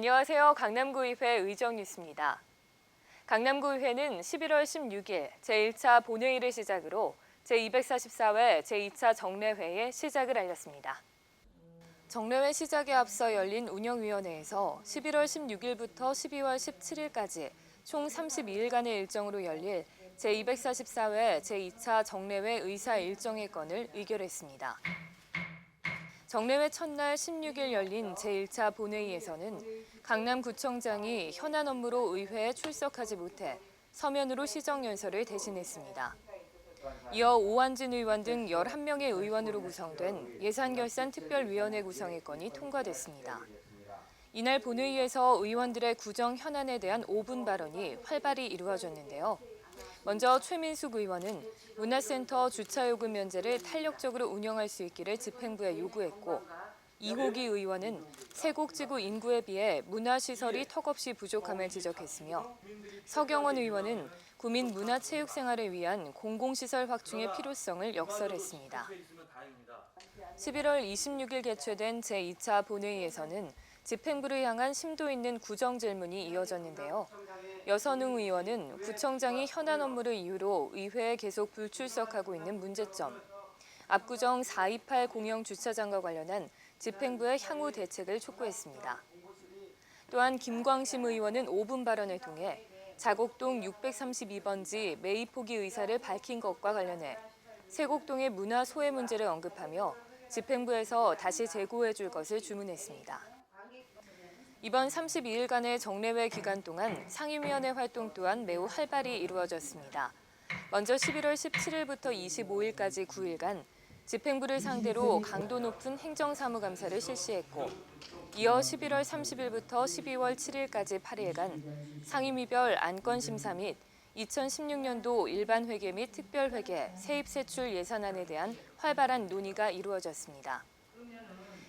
안녕하세요. 강남구의회 의정뉴스입니다. 강남구의회는 11월 16일 제1차 본회의를 시작으로 제244회 제2차 정례회의 시작을 알렸습니다. 정례회 시작에 앞서 열린 운영위원회에서 11월 16일부터 12월 17일까지 총 32일간의 일정으로 열릴 제244회 제2차 정례회 의사 일정의 건을 의결했습니다. 정례회 첫날 16일 열린 제1차 본회의에서는 강남구청장이 현안 업무로 의회에 출석하지 못해 서면으로 시정연설을 대신했습니다. 이어 오한진 의원 등 11명의 의원으로 구성된 예산결산특별위원회 구성의 건이 통과됐습니다. 이날 본회의에서 의원들의 구정 현안에 대한 5분 발언이 활발히 이루어졌는데요. 먼저 최민숙 의원은 문화센터 주차요금 면제를 탄력적으로 운영할 수 있기를 집행부에 요구했고 이호기 의원은 세곡지구 인구에 비해 문화시설이 턱없이 부족함을 지적했으며 서경원 의원은 구민 문화체육 생활을 위한 공공시설 확충의 필요성을 역설했습니다. 11월 26일 개최된 제2차 본회의에서는 집행부를 향한 심도 있는 구정 질문이 이어졌는데요. 여선웅 의원은 구청장이 현안 업무를 이유로 의회에 계속 불출석하고 있는 문제점, 압구정 428 공영 주차장과 관련한 집행부의 향후 대책을 촉구했습니다. 또한 김광심 의원은 5분 발언을 통해 자곡동 632번지 매입 포기 의사를 밝힌 것과 관련해 세곡동의 문화 소외 문제를 언급하며 집행부에서 다시 제고해 줄 것을 주문했습니다. 이번 32일간의 정례회 기간 동안 상임위원회 활동 또한 매우 활발히 이루어졌습니다. 먼저 11월 17일부터 25일까지 9일간 집행부를 상대로 강도 높은 행정사무감사를 실시했고 이어 11월 30일부터 12월 7일까지 8일간 상임위별 안건 심사 및 2016년도 일반회계 및 특별회계 세입세출 예산안에 대한 활발한 논의가 이루어졌습니다.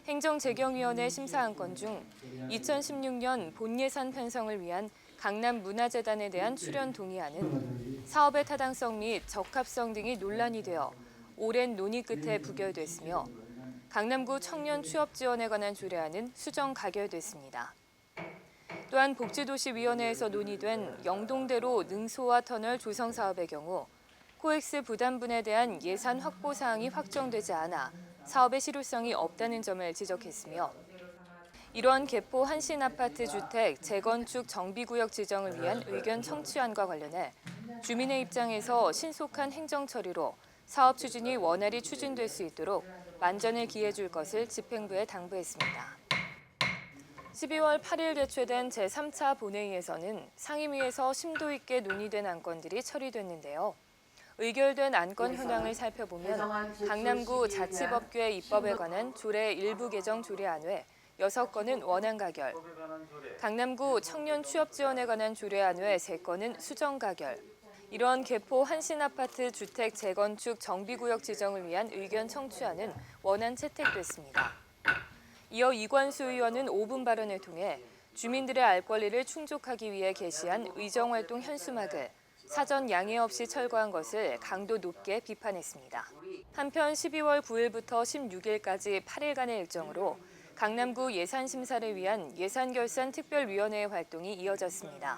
행정재경위원회 심사안건 중 2016년 본예산 편성을 위한 강남 문화재단에 대한 출연 동의안은 사업의 타당성 및 적합성 등이 논란이 되어 오랜 논의 끝에 부결됐으며 강남구 청년 취업 지원에 관한 조례안은 수정 가결됐습니다. 또한 복지도시위원회에서 논의된 영동대로 능소와 터널 조성 사업의 경우 코엑스 부담분에 대한 예산 확보 사항이 확정되지 않아 사업의 실효성이 없다는 점을 지적했으며 이러한 개포 한신 아파트 주택 재건축 정비구역 지정을 위한 의견 청취안과 관련해 주민의 입장에서 신속한 행정 처리로 사업 추진이 원활히 추진될 수 있도록 만전을 기해 줄 것을 집행부에 당부했습니다. 12월 8일 개최된 제3차 본회의에서는 상임위에서 심도 있게 논의된 안건들이 처리됐는데요. 의결된 안건 현황을 살펴보면 강남구 자치법규의 입법에 관한 조례 일부 개정 조례안 외 6건은 원안 가결, 강남구 청년 취업 지원에 관한 조례안 외 3건은 수정 가결, 이러한 개포 한신아파트 주택 재건축 정비구역 지정을 위한 의견 청취안은 원안 채택됐습니다. 이어 이관수 의원은 5분 발언을 통해 주민들의 알 권리를 충족하기 위해 개시한 의정활동 현수막을 사전 양해 없이 철거한 것을 강도 높게 비판했습니다. 한편 12월 9일부터 16일까지 8일간의 일정으로 강남구 예산심사를 위한 예산결산특별위원회의 활동이 이어졌습니다.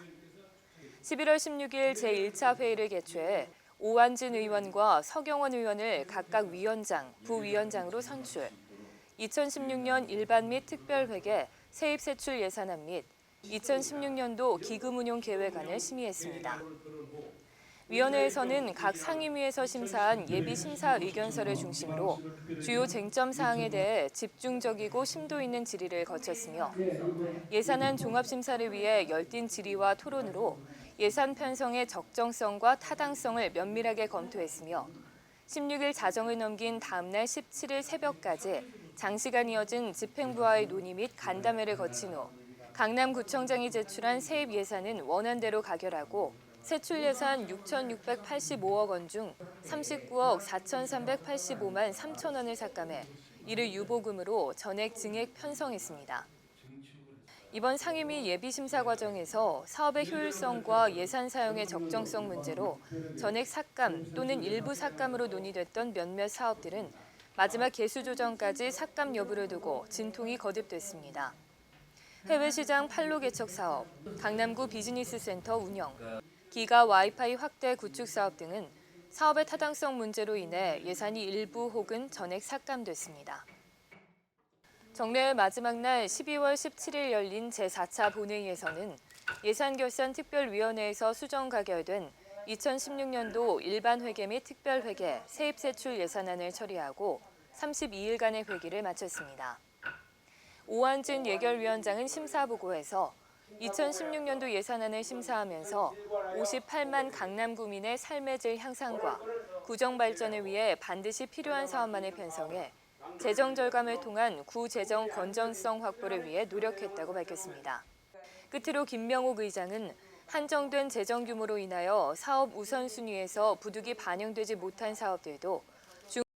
11월 16일 제1차 회의를 개최해 오한진 의원과 서경원 의원을 각각 위원장, 부위원장으로 선출, 2016년 일반 및 특별회계 세입세출 예산안 및 2016년도 기금운용 계획안을 심의했습니다. 위원회에서는 각 상임위에서 심사한 예비 심사 의견서를 중심으로 주요 쟁점 사항에 대해 집중적이고 심도 있는 질의를 거쳤으며 예산안 종합 심사를 위해 열띤 질의와 토론으로 예산 편성의 적정성과 타당성을 면밀하게 검토했으며 16일 자정을 넘긴 다음 날 17일 새벽까지 장시간 이어진 집행부와의 논의 및 간담회를 거친 후 강남구청장이 제출한 세입 예산은 원안대로 가결하고 세출 예산 6,685억 원 중 39억 4,385만 3천 원을 삭감해 이를 유보금으로 전액 증액 편성했습니다. 이번 상임위 예비심사 과정에서 사업의 효율성과 예산 사용의 적정성 문제로 전액 삭감 또는 일부 삭감으로 논의됐던 몇몇 사업들은 마지막 개수 조정까지 삭감 여부를 두고 진통이 거듭됐습니다. 해외 시장 판로 개척 사업, 강남구 비즈니스 센터 운영, 기가 와이파이 확대 구축 사업 등은 사업의 타당성 문제로 인해 예산이 일부 혹은 전액 삭감됐습니다. 정례의 마지막 날 12월 17일 열린 제4차 본회의에서는 예산결산특별위원회에서 수정 가결된 2016년도 일반회계 및 특별회계 세입세출 예산안을 처리하고 32일간의 회기를 마쳤습니다. 오한진 예결위원장은 심사 보고에서 2016년도 예산안을 심사하면서 58만 강남 구민의 삶의 질 향상과 구정 발전을 위해 반드시 필요한 사업만을 편성해 재정 절감을 통한 구 재정 건전성 확보를 위해 노력했다고 밝혔습니다. 끝으로 김명옥 의장은 한정된 재정 규모로 인하여 사업 우선순위에서 부득이 반영되지 못한 사업들도